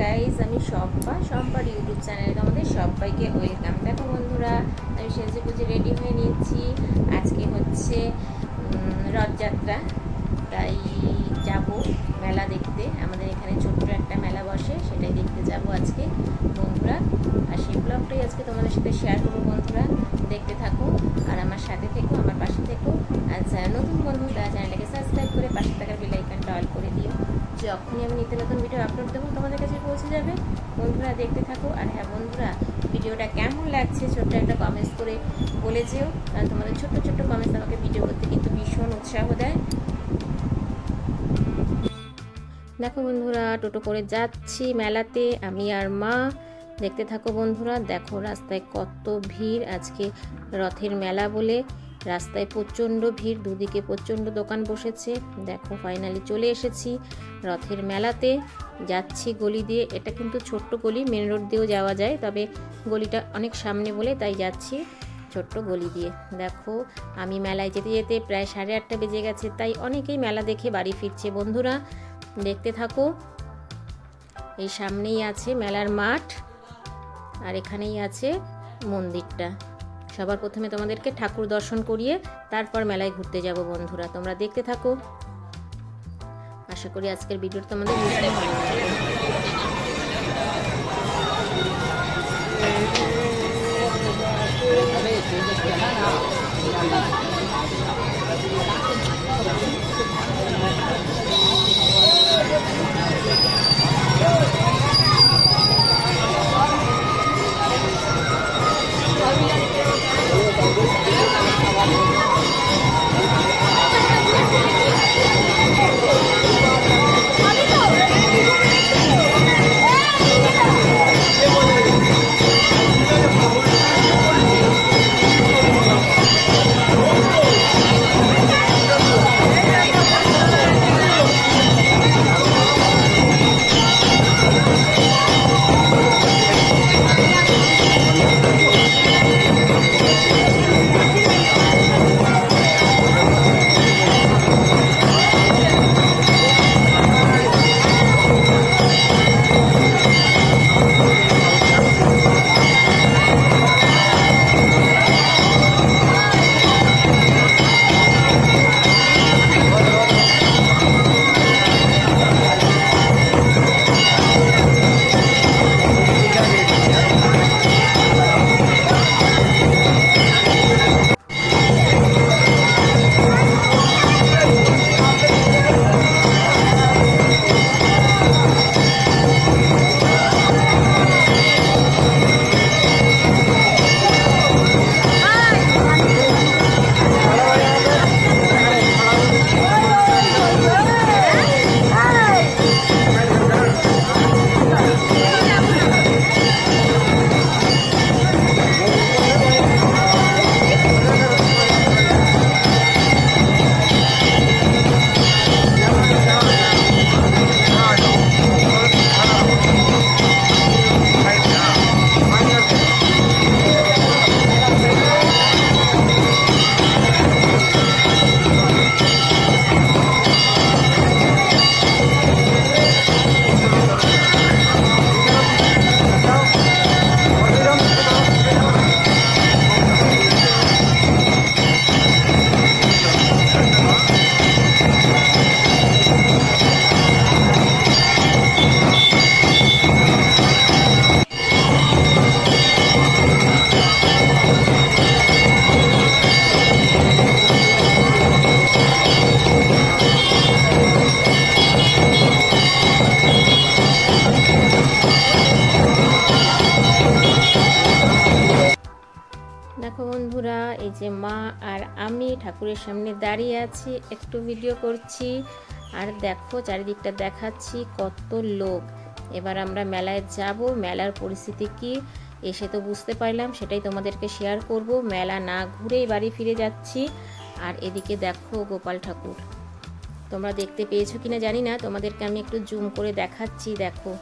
Guys আমি Shampa. শম্পার YouTube চ্যানেলে তোমাদের সবাইকে ওয়েলকাম। দেখো বন্ধুরা, আমি সেজে পুজো রেডি হয়ে নিয়েছি। আজকে হচ্ছে রথযাত্রা। তাই যাব মেলা দেখতে। আমাদের এখানে ছোট্ট একটা মেলা বসে, সেটাই দেখতে যাব আজকে বন্ধুরা। আর সেই ব্লগটাই আজকে তোমাদের সাথে শেয়ার করব বন্ধুরা। দেখতে থাকো, আর আমার সাথে থেকো, আমার পাশে থেকো। আর নতুন বন্ধু, তারা চ্যানেলটাকে সাবস্ক্রাইব করে পাশে থাকার বেল আইকনটা অল করে দিও। যখনই আমি নিত্য নতুন ভিডিও আপলোড দেবো তোমাদের যাবে। বন্ধুরা দেখতে থাকো। আর হ্যাঁ বন্ধুরা, ভিডিওটা কেমন লাগছে ছোট্ট একটা কমেন্টস করে বলে যেও। কারণ তোমাদের ছোট্ট ছোট্ট কমেন্টস আমাকে ভিডিও করতে কিন্তু ভীষণ উৎসাহ দেয়। দেখো বন্ধুরা, টোটো করে যাচ্ছি মেলাতে। আমি আর মা। দেখতে থাকো বন্ধুরা, দেখো রাস্তায় কত ভিড়। আজকে রথের মেলা বলে রাস্তায় প্রচণ্ড ভিড়, দুদিকে প্রচণ্ড দোকান বসেছে। দেখো ফাইনালি চলে এসেছি রথের মেলাতে। যাচ্ছি গলি দিয়ে। এটা কিন্তু ছোট্ট গলি মেন রোড দিয়েও যাওয়া যায়, তবে গলিটা অনেক সামনে বলে তাই যাচ্ছি ছোট্ট গলি দিয়ে। দেখো, আমি মেলায় যেতে যেতে প্রায় সাড়ে আটটা বেজে গেছে, তাই অনেকেই মেলা দেখে বাড়ি ফিরছে। বন্ধুরা, দেখতে থাকো। এই সামনেই আছে মেলার মাঠ, আর এখানেই আছে মন্দিরটা। সবার প্রথমে তোমাদেরকে ঠাকুর দর্শন করিয়ে তারপর মেলায় ঘুরতে যাব বন্ধুরা, তোমরা দেখতে থাকো। আশা করি আজকের ভিডিওটা তোমাদের ভীষণ ভালো ঠাকুরের সামনে দাঁড়িয়ে আছি, একটু ভিডিও করছি। আর দেখো, চারিদিকটা দেখাচ্ছি কত লোক। এবার আমরা মেলায় যাব। মেলার পরিস্থিতি কি এসে তো বুঝতে পারলাম, সেটাই তোমাদেরকে শেয়ার করব। মেলা না ঘুরেই বাড়ি ফিরে যাচ্ছি। আর এদিকে দেখো গোপাল ঠাকুর। তোমরা দেখতে পেয়েছ কিনা জানি না, তোমাদেরকে আমি একটু জুম করে দেখাচ্ছি, দেখো।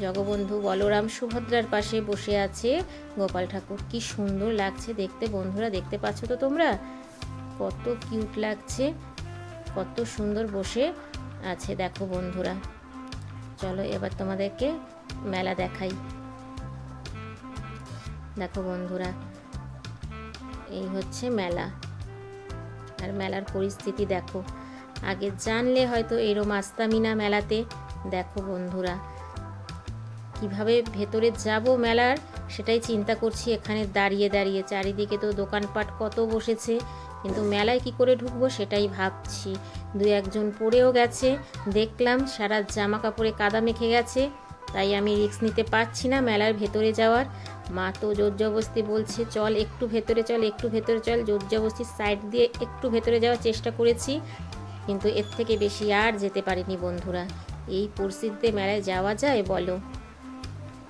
জগবন্ধু বলরাম সুভদ্রার পাশে বসে আছে। গোপাল ঠাকুর, কি সুন্দর লাগছে দেখতে বন্ধুরা, দেখতে পাচ্ছ তো তোমরা? কত কিউট লাগছে, কত সুন্দর বসে আছে, দেখো বন্ধুরা। চলো এবার তোমাদেরকে মেলা দেখাই। দেখো বন্ধুরা, এই হচ্ছে মেলা। আর মেলার পরিস্থিতি দেখো। আগে জানলে হয়তো এরম আসতামই না মেলাতে। দেখো বন্ধুরা কীভাবে ভেতরে যাব মেলার সেটাই চিন্তা করছি। এখানে দাঁড়িয়ে দাঁড়িয়ে চারিদিকে তো দোকানপাট কত বসেছে, কিন্তু মেলায় কি করে ঢুকবো সেটাই ভাবছি। দু একজন পড়েও গেছে, দেখলাম সারা জামা কাপড়ে কাদা মেখে গেছে, তাই আমি রিস্ক নিতে পারছি না মেলার ভেতরে যাওয়ার। মা তো জোর জবস্তি বলছে, চল একটু ভেতরে, চল একটু ভেতরে, চল। জোর জবস্তির সাইড দিয়ে একটু ভেতরে যাওয়ার চেষ্টা করেছি, কিন্তু এর থেকে বেশি আর যেতে পারিনি বন্ধুরা। এই পরিস্থিতিতে মেলায় যাওয়া যায় বলো?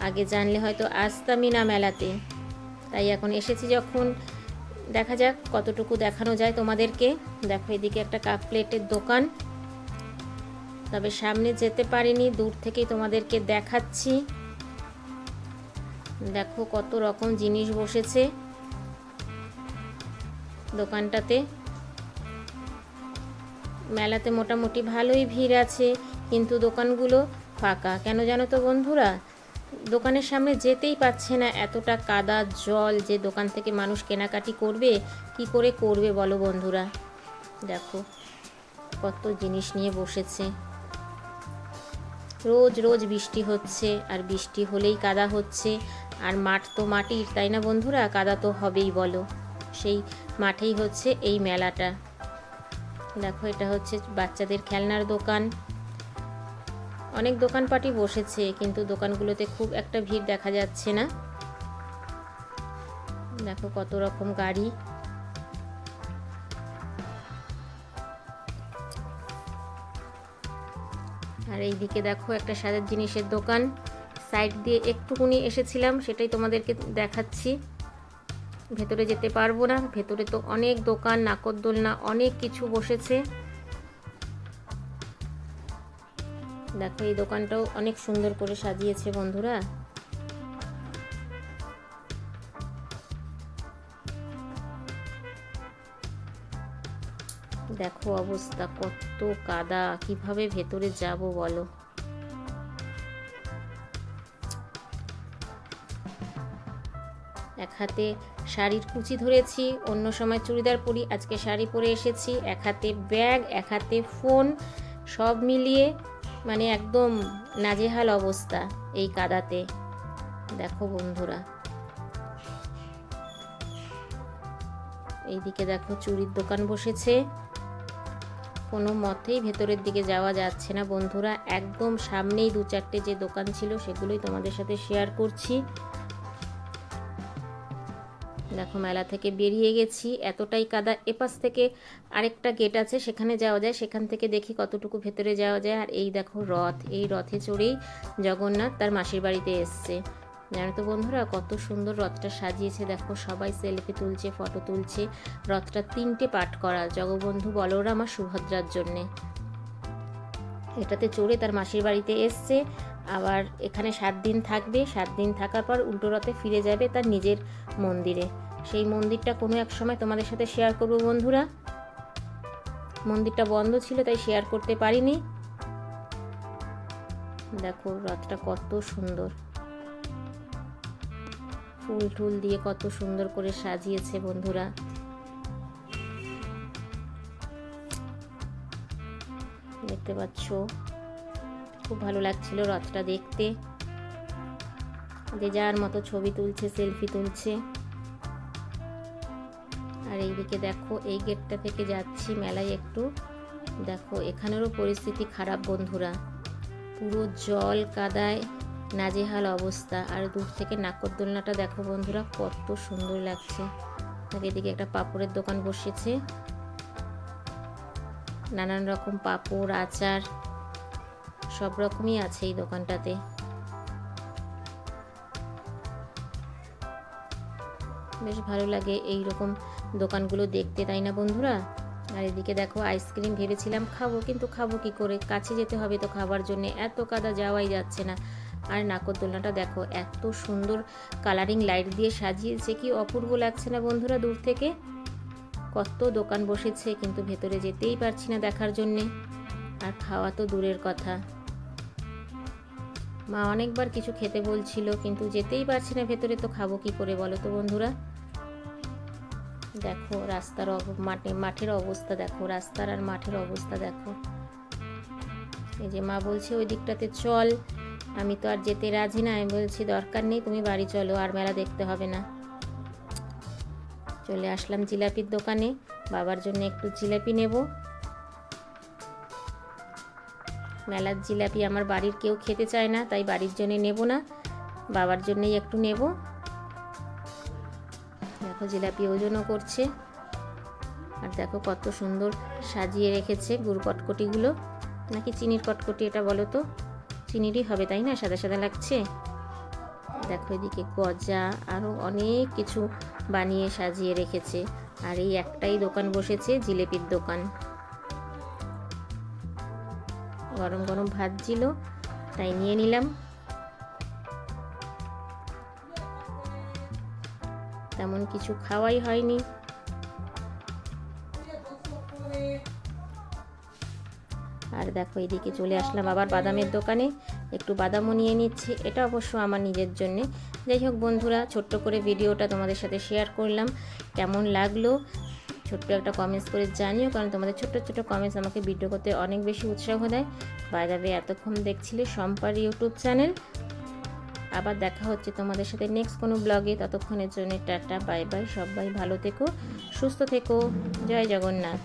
আগে জানলে হয়তো আসতামই না মেলাতে। তাই এখন এসেছি যখন। দেখা যাক কতটুকু দেখানো যায় তোমাদেরকে। দেখো এদিকে একটা কাপ প্লেটের দোকান। তবে সামনে যেতে পারিনি, দূর থেকেই তোমাদেরকে দেখাচ্ছি। দেখো কত রকম জিনিস বসেছে দোকানটাতে। মেলাতে মোটামুটি ভালোই ভিড় আছে, কিন্তু দোকানগুলো ফাঁকা। কেন জানো তো বন্ধুরা? দোকানের সামনে যেতেই পারছে না। এতটা কাদা জল যে দোকান থেকে মানুষ কেনাকাটি করবে, কি করে করবে বলো বন্ধুরা? দেখো, কত জিনিস নিয়ে বসেছে। রোজ রোজ বৃষ্টি হচ্ছে, আর বৃষ্টি হলেই কাদা হচ্ছে। আর মাঠ তো মাটির, তাই না বন্ধুরা? কাদা তো হবেই বলো। সেই মাঠেই হচ্ছে এই মেলাটা। দেখো, এটা হচ্ছে বাচ্চাদের খেলনার দোকান। অনেক দোকানপাটি বসেছে, কিন্তু দোকানগুলোতে খুব একটা ভিড় দেখা যাচ্ছে না। দেখো কত রকম গাড়ি। আর এইদিকে দেখো একটা সাজার জিনিসের দোকান। সাইড দিয়ে একটুকুনি এসেছিলাম, সেটাই তোমাদেরকে দেখাচ্ছি। ভেতরে যেতে পারব না, ভেতরে তো অনেক দোকান নাকরদোলনা অনেক কিছু বসেছে। দেখো, এই দোকানটাও অনেক সুন্দর করে সাজিয়েছে বন্ধুরা। দেখো অবস্থা, কত কাদা। কীভাবে ভেতরে যাব বলো? এক হাতে শাড়ির কুচি ধরেছি, অন্য সময় চুড়িদার পরি, আজকে শাড়ি পরে এসেছি। এক হাতে ব্যাগ, এক হাতে ফোন, সব মিলিয়ে মানে একদম নাজেহাল অবস্থা এই কাদাতে। দেখো বন্ধুরা। এইদিকে দেখো চুরির দোকান বসেছে। কোনো মতেই ভেতরের দিকে যাওয়া যাচ্ছে না বন্ধুরা। একদম সামনেই দু চারটে যে দোকান ছিল সেগুলোই তোমাদের সাথে শেয়ার করছি। দেখো, মেলা থেকে বেরিয়ে গেছি। এতটাই কাদা। এপাশ থেকে আরেকটা গেট আছে, সেখানে যাওয়া যায়। সেখান থেকে দেখি কতটুকু ভেতরে যাওয়া যায়। আর এই দেখো রথ। এই রথে চড়েই জগন্নাথ তার মাসির বাড়িতে এসছে। জানো তো বন্ধুরা, কত সুন্দর রথটা সাজিয়েছে। দেখো, সবাই সেলফি তুলছে ফটো তুলছে। রথটা তিনটে পাঠ করা। জগবন্ধু, বলরাম আর সুভদ্রার জন্যে। এটাতে চড়ে তার মাসির বাড়িতে এসছে। আবার এখানে সাত দিন থাকবে। সাত দিন থাকার পর উল্টো রথে ফিরে যাবে তার নিজের মন্দিরে। সেই মন্দিরটা কোনো এক সময় তোমাদের সাথে শেয়ার করব বন্ধুরা। মন্দিরটা বন্ধ ছিল, তাই শেয়ার করতে পারিনি। দেখো রথটা কত সুন্দর। ফুল টুল দিয়ে কত সুন্দর করে সাজিয়েছে বন্ধুরা। দেখতে পাচ্ছ? খুব ভালো লাগছিল রথটা দেখতে। যে যার মতো ছবি তুলছে সেলফি তুলছে। আর এইদিকে দেখো, এই গেটটা থেকে যাচ্ছি মেলায় একটু। দেখো, এখানেরও পরিস্থিতি খারাপ বন্ধুরা। পুরো জল কাদায় নাজেহাল অবস্থা। আর দূর থেকে নাকরদোলনাটা দেখো বন্ধুরা, কত সুন্দর লাগছে। এদিকে একটা পাপড়ের দোকান বসেছে। নানান রকম পাপড়, আচার, সব রকমই আছে এই দোকানটাতে। বেশ ভালো লাগে এই রকম দোকানগুলো দেখতে, তাই না বন্ধুরা? আর এদিকে দেখো, আইসক্রিম ভেবেছিলাম খাব, কিন্তু খাব কি করে? কাছে যেতে হবে তো খাবার জন্য, এত কাদা যাওয়াই যাচ্ছে না। আর নাকরদোলনাটা দেখো, এত সুন্দর কালারিং লাইট দিয়ে সাজিয়েছে, কি অপূর্ব লাগছে না বন্ধুরা দূর থেকে? কত দোকান বসেছে, কিন্তু ভেতরে যেতেই পারছি না দেখার জন্যে। আর খাওয়া তো দূরের কথা। মা অনেকবার কিছু খেতে বলছিল, কিন্তু যেতেই পারছি না ভেতরে, তো খাব কি করে বলো তো বন্ধুরা? দেখো, রাস্তার মাঠে, মাঠের অবস্থা দেখো, রাস্তার আর মাঠের অবস্থা দেখো। এই যে মা বলছে, ওই দিকটাতে চল, আমি তো আর যেতে রাজি না। আমি বলছি, দরকার নেই, তুমি বাড়ি চলো, আর মেলা দেখতে হবে না। চলে আসলাম জিলাপির দোকানে, বাবার জন্য একটু জিলাপি নেব। মেলার জিলাপি আমার বাড়ির কেউ খেতে চায় না, তাই বাড়ির জন্য নেব না। বাবার জন্যই একটু নেব। দেখো জিলাপি ওজনও করছে। আর দেখো কত সুন্দর সাজিয়ে রেখেছে গুড় কটকটিগুলো নাকি চিনির কটকটি এটা বলো তো? চিনিরই হবে, তাই না? সাদা সাদা লাগছে? দেখো এদিকে গজা আরও অনেক কিছু বানিয়ে সাজিয়ে রেখেছে। আর এই একটাই দোকান বসেছে, জিলেপির দোকান। গরম গরম ভাজছিল তাই নিয়ে নিলাম। তেমন কিছু খাওয়াই হয়নি। আর দেখো এদিকে চলে আসলাম আবার বাদামের দোকানে। একটু বাদামও নিয়ে নিচ্ছি, এটা অবশ্য আমার নিজের জন্যে। যাই হোক বন্ধুরা, ছোট্ট করে ভিডিওটা তোমাদের সাথে শেয়ার করলাম। কেমন লাগল? ছোট্ট একটা কমেন্টস করে জানিও, কারণ তোমাদের ছোট্ট ছোট কমেন্টস আমাকে ভিডিও করতে অনেক বেশি উৎসাহ দেয়। বাইরে এতক্ষণ দেখছিলে সম্পার ইউটিউব চ্যানেল আবার দেখা হচ্ছে তোমাদের সাথে নেক্সট কোনো ব্লগে ততক্ষণের জন্য টাটা বাই বাই সবাই ভালো থেকো, সুস্থ থেকো। জয় জগন্নাথ।